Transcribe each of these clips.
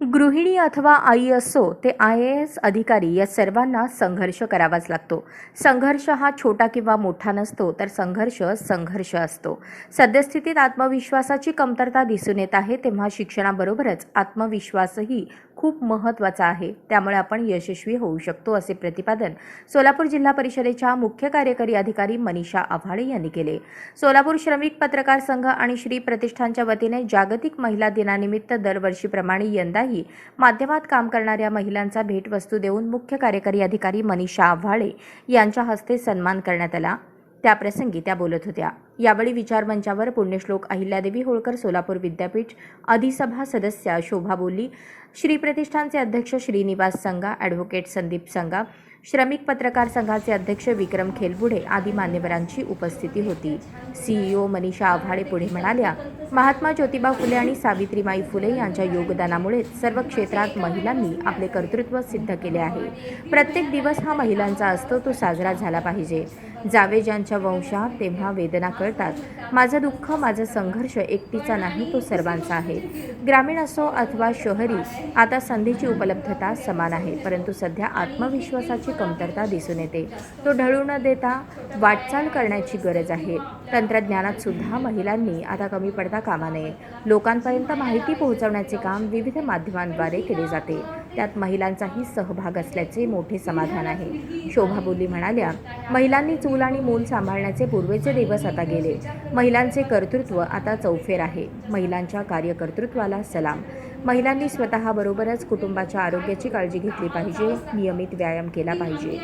गृहिणी अथवा आई असो ते आय ए एस अधिकारी या सर्वांना संघर्ष करावाच लागतो. संघर्ष हा छोटा किंवा मोठा नसतो तर संघर्ष संघर्ष असतो. सद्यस्थितीत आत्मविश्वासाची कमतरता दिसून येत आहे तेव्हा शिक्षणाबरोबरच आत्मविश्वासही खूप महत्त्वाचा आहे. त्यामुळे आपण यशस्वी होऊ शकतो असे प्रतिपादन सोलापूर जिल्हा परिषदेच्या मुख्य कार्यकारी अधिकारी मनीषा आव्हाडे यांनी केले. सोलापूर श्रमिक पत्रकार संघ आणि श्री प्रतिष्ठानच्या वतीने जागतिक महिला दिनानिमित्त दरवर्षीप्रमाणे यंदा महिलाही माध्यमात काम करणाऱ्या महिलांचा भेटवस्तू देऊन मुख्य कार्यकारी अधिकारी मनीषा आव्हाळे यांच्या हस्ते सन्मान करण्यात आला. त्याप्रसंगी त्या बोलत होत्या. यावेळी विचारमंचावर पुण्यश्लोक अहिल्यादेवी होळकर सोलापूर विद्यापीठ अधिसभा सदस्या शोभा बोली श्री प्रतिष्ठानचे अध्यक्ष श्रीनिवास संगा ॲडव्होकेट संदीप संगा श्रमिक पत्रकार संघाचे अध्यक्ष विक्रम खेलबुडे आदी मान्यवरांची उपस्थिती होती. सीईओ मनीषा आव्हाडे पुढे म्हणाल्या महात्मा ज्योतिबा फुले आणि सावित्रीमाई फुले यांच्या योगदानामुळे सर्व क्षेत्रात महिलांनी आपले कर्तृत्व सिद्ध केले आहे. प्रत्येक दिवस हा महिलांचा असतो तो साजरा झाला पाहिजे. जावे ज्यांच्या वंशात तेव्हा वेदना कळतात. माझं दुःख माझा संघर्ष एकटीचा नाही तो सर्वांचा आहे. ग्रामीण असो अथवा शहरी आता संधीची उपलब्धता समान आहे परंतु सध्या आत्मविश्वासाची कमतरता दिसून येते. तो ढळू न देता वाटचाल करण्याची गरज आहे. तंत्रज्ञानात सुद्धा महिलांनी आता कमी पडता कामा नये. लोकांपर्यंत माहिती पोहोचवण्याचे काम विविध माध्यमांद्वारे केले जाते. त्यात महिलांचाही सहभाग असल्याचे मोठे समाधान आहे. शोभा बोली म्हणाल्या महिलांनी चूल आणि मूल सांभाळण्याचे पूर्वेचे दिवस आता गेले. महिलांचे कर्तृत्व आता चौफेर आहे. महिलांच्या कार्यकर्तृत्वाला सलाम. महिलांनी स्वतःबरोबरच कुटुंबाच्या आरोग्याची काळजी घेतली पाहिजे. नियमित व्यायाम केला पाहिजे.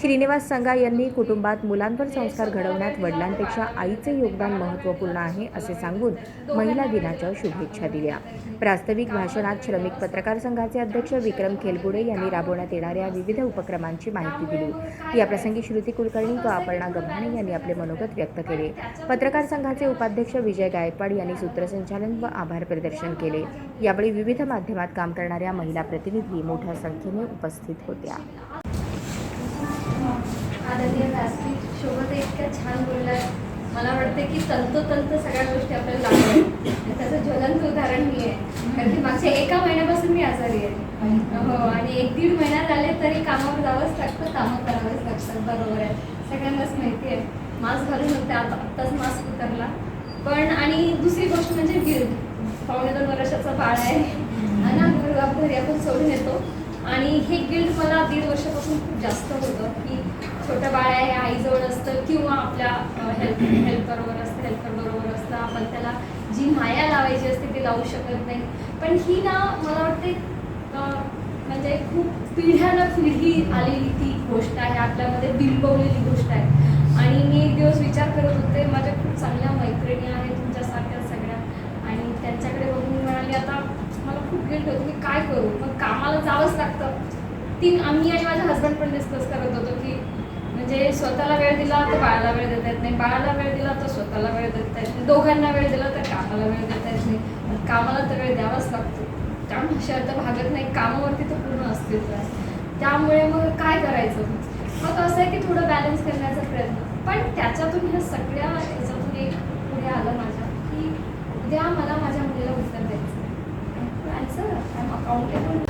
श्रीनिवास संगा यांनी कुटुंबात मुलांवर संस्कार घडवण्यात वडिलांपेक्षा आईचे योगदान महत्त्वपूर्ण आहे असे सांगून महिला दिनाच्या शुभेच्छा दिल्या. प्रास्ताविक भाषणात श्रमिक पत्रकार संघाचे अध्यक्ष विक्रम खेलगुडे यांनी राबवण्यात येणाऱ्या विविध उपक्रमांची माहिती दिली. याप्रसंगी श्रुती कुलकर्णी व अपर्णा गव्हाणे यांनी आपले मनोगत व्यक्त केले. पत्रकार संघाचे उपाध्यक्ष विजय गायकवाड यांनी सूत्रसंचालन व आभार प्रदर्शन केले. यावेळी विविध माध्यमात काम करणाऱ्या महिला प्रतिनिधी मोठ्या संख्येने उपस्थित होत्या. आदरणीय व्यासपीठ शोभत इतक्या छान बोलल्या मला वाटते की तंतोतंत सगळ्या गोष्टी आपल्याला लागतात त्याचं ज्वलंत उदाहरण मी आहे. कारण की मागच्या एका महिन्यापासून मी आजारी आहे. हो आणि एक दीड महिना झाले तरी कामावर जावंच लागतं कामं करावंच लागतात बरोबर आहे. सगळ्यांनाच माहिती आहे. मास्क घालून होते आता आत्ताच मास्क उतरला. पण आणि दुसरी गोष्ट म्हणजे गिर्द पावणे दोन वर्षाचा बाळ आहे. आणि घरी आपण सोडून येतो. आणि हे गिल्ड मला वर्षापासून खूप जास्त होतं की छोटं बाळ आहे आईजवळ असतं किंवा आपल्या हेल्प हेल्परवर असतं हेल्पर बरोबर असतं. आपण त्याला जी माया लावायची असते ती लावू शकत नाही. पण ही ना मला वाटते म्हणजे खूप पिढ्यानं पिढी आलेली ती गोष्ट आहे. आपल्यामध्ये बिंबवलेली गोष्ट आहे. आणि मी एक दिवस विचार करत होते माझ्या खूप चांगल्या मैत्रिणी आहेत तुमच्यासारख्या सगळ्या. आणि त्यांच्याकडे बघून मी म्हणाली आता मला खूप गिल्ट होतं मी काय करू? मग कामाला जावंच लागतं. तीन आम्ही आणि माझा हसबंड पण डिस्कस करत होतो की म्हणजे स्वतःला वेळ दिला तर बाळाला वेळ देता येत नाही. बाळाला वेळ दिला तर स्वतःला वेळ देता येत नाही. दोघांना वेळ दिला तर कामाला वेळ देता येत नाही. कामाला तर वेळ द्यावाच लागतो. त्यामुळे तर भागत नाही. कामावरती तर पूर्ण अस्तित्व आहे. त्यामुळे मग काय करायचं? मग असं आहे की थोडं बॅलन्स करण्याचा प्रयत्न. पण त्याच्यातून ह्या सगळ्या ह्याच्यातून एक पुढे आलं माझ्या की उद्या मला माझ्या मुलीला उत्तर द्यायचं आन्सर आय एम अकाउंटेबल